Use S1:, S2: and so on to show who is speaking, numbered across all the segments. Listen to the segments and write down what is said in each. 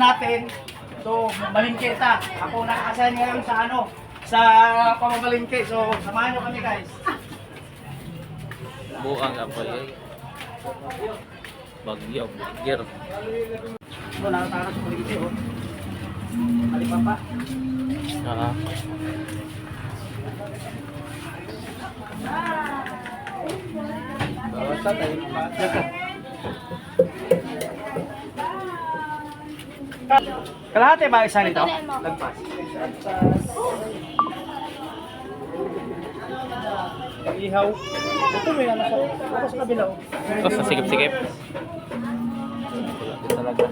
S1: natin to malingkita. Ako nakakasan ngayon sa ano, sa pamamalingke. So, samahan nyo kami guys.
S2: Buang apa ya? Bagyo, bagyer.
S1: So, nakatakas sa malingke oh. Alipapa.
S2: Ah,
S1: Basta tayo. Dito. Kalahati ba isa nito? Lagpas. Ihaw. Ito may ano sa ako sa kabila. oh.
S2: Tapos sa
S1: din talaga.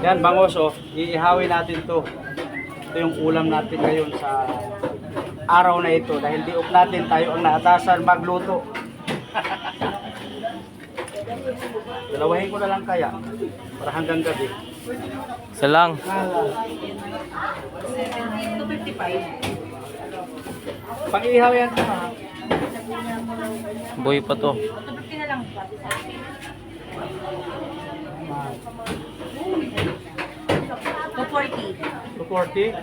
S1: Yan, bangos oh. Iihawin natin to. Ito yung ulam natin ngayon sa araw na ito. Dahil di off natin tayo ang naatasan magluto. Dalawahin ko na lang kaya. Para hanggang gabi.
S2: Isa lang.
S1: Pag iihaw yan ito ha.
S2: Boy pa to.
S3: Two forty.
S1: 240.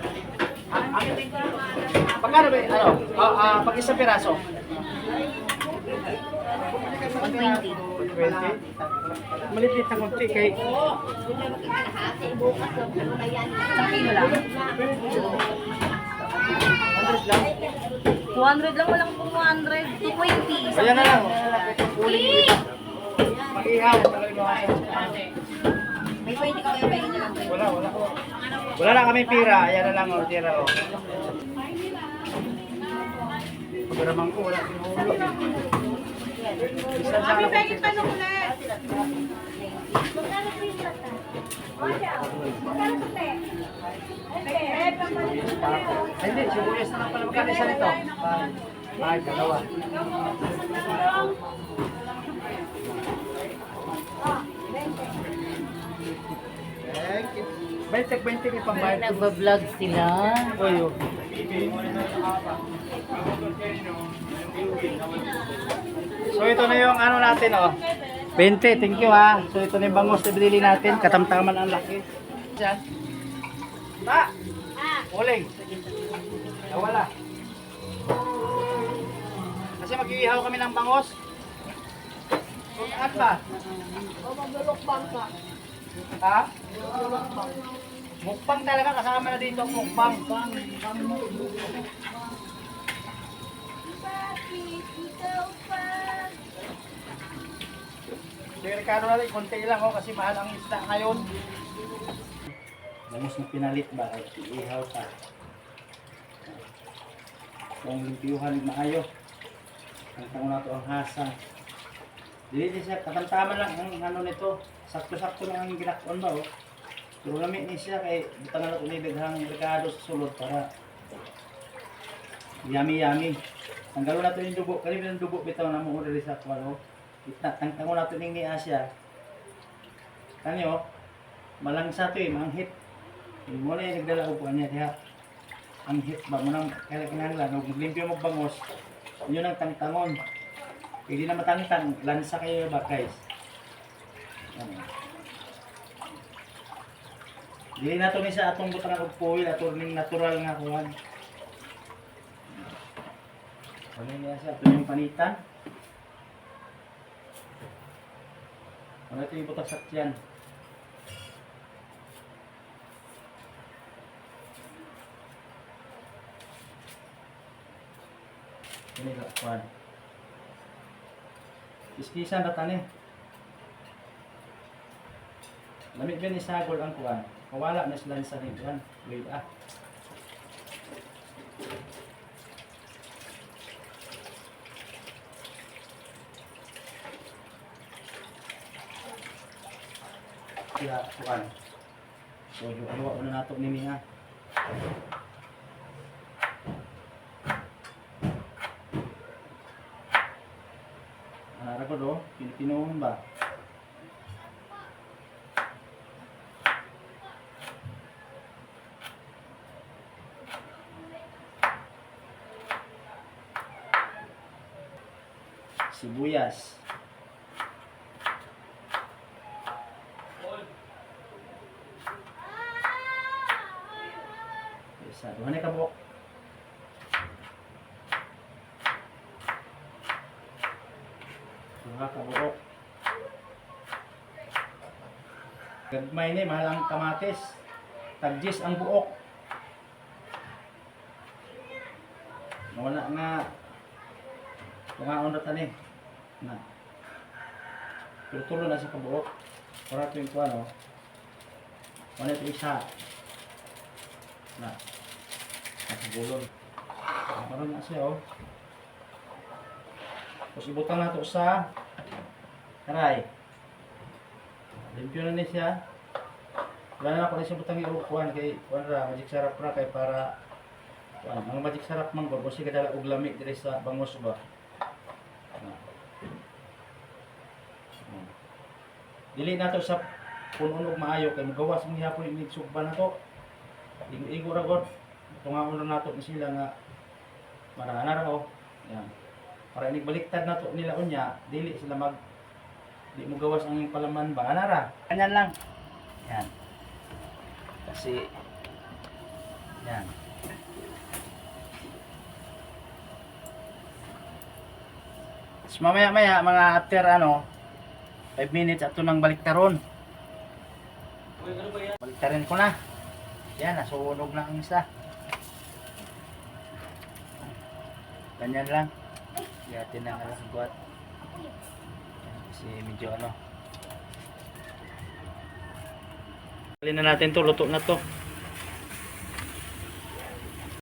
S1: Pagkano ba? Ano? Ah, ah, pag isang piraso?
S3: 120.
S1: 20. Malipit na konti kay
S3: lang.
S1: 100 lang.
S3: 200 lang, walang 200. 220.
S1: Ayan na lang. Uling Pag ihaw, talagang mga
S3: May 20 ka kayo, pwede lang.
S1: Wala, wala. Wala na kami pira. Ayan na lang, oh, tira, oh. Pagkaramang ko, wala akin. Kami pa nung Ay, hindi, sibuyas na lang pala magkano isa nito. Ay, dalawa. Baitek, baitek, ipambayad ko.
S3: Nagbablog sila.
S1: Oy, oh. So ito na yung ano natin oh. 20, thank you ha. So ito na yung bangos na binili natin. Katamtaman ang laki. Diyan. Ta! Uling. Nawala. Kasi mag-iihaw kami ng bangos. Kung at ba? Ha? Mukbang talaga kasama na dito ang mukbang. Si Ricardo na rin, konti lang oh, kasi mahal ang isda ngayon. Bangus na pinalit ba? Iihaw pa. Kung limpiyuhan maayo. Ang tango na to ang hasa. Dili di siya, katamtaman lang ang ano nito. Sakto-sakto lang ang ginakon ba oh. Pero lamig ni siya kay buta na lang umibighang Ricardo sa sulod para yummy yummy. Tanggalon natin yung dugo. Kali yung dugo bitaw na mo diri sa kwalo. Tangtangon natin yung ni Asia. Kanyo, malangsa to eh, manghit. Yung mo na yung nagdala ko po niya diha. Ang hit ba mo nang kailangan lang, kung maglimpyo mo bangos, yun ang tangtangon. Hindi na matangtang, lansa kayo ba guys? Ano? Dili na to ni sa atong butang og puwil ato ning natural nga kuwan. Ano niya sa ato yung panitan? Ano ito yung butak sakyan? Ini ka kuwan. Iskisan na tani. Lamig din isagol ang kuwan. Mawala na sila sa rin. Wait ah. Kaya kuwan. So, yung ano na nato ni Mia. Ara ko do, Pilipinoon ba? Sibuyas. Sa duha ka buok. Duha ka buok. Gagmay ni mahal ang kamatis. Tagjis ang buok. Wala nga Tungaon na tani. Na. Pero na sa kabuok. Para ito yung kuha, no? Wala ito isa. Na. Nakagulon. Meron na siya, oh. Tapos ibutang na ito sa karay. Limpyo na niya siya. Wala na ako na siya butang iupuan kay wala magic sarap na kay para kuan ang magic sarap man ko kasi kadala og lami diri sa bangos ba. Dili na to sa punon og maayo kay magawas mo gyapon ini sugba na to. Igo-igo ra gud. Tungaon na nato ni sila nga marana ra oh. Yan. Para ini baliktad na to nila unya, dili sila mag di mo gawas ang palaman ba ana ra. Kanyan lang. Yan. Kasi yan. Tapos mamaya maya mga after ano 5 minutes ato nang baliktaron. Baliktarin ko na. Yan, nasunog na ang isa. Ganyan lang. Yatin na alas buat. Kasi medyo ano. Alin na natin to, luto na to.